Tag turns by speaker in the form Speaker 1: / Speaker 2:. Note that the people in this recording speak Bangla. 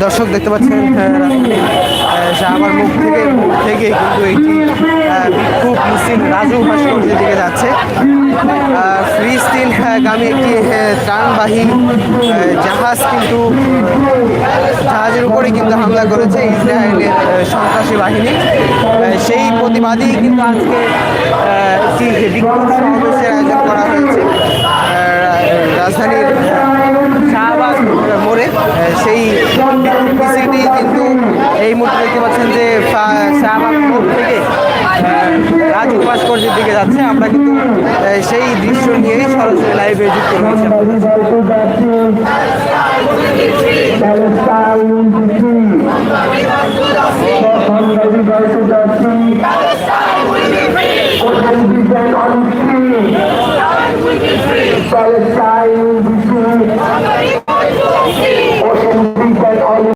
Speaker 1: দর্শক দেখতে পাচ্ছেন শাহবার মুখ থেকে মুখ থেকে কিন্তু আহ, বিক্ষোভ মিছিল রাজু ভাস্কর্যের দিকে যাচ্ছে। আহ, গামী একটি ত্রাণবাহী জাহাজ কিন্তু উপরে কিন্তু হামলা করেছে ইসরায়েলের সন্ত্রাসী বাহিনী। সেই প্রতিবাদী কিন্তু আজকে সমাবেশের আয়োজন করা হয়েছে। রাজধানীর
Speaker 2: শাহবাগ
Speaker 1: মোড়ে সেই মিছিলটি কিন্তু এই মুহূর্তে দেখতে পাচ্ছেন যে শাহবাগ মোড় থেকে রাজু ভাস্কর্যের দিকে যাচ্ছে। আমরা কিন্তু সেই দৃশ্য নিয়েই সরাসরি লাইভে যুক্ত
Speaker 2: guys who can see. Palestine will be free. For the division on free. Palestine we be free. Palestine we be free. Somebody will be the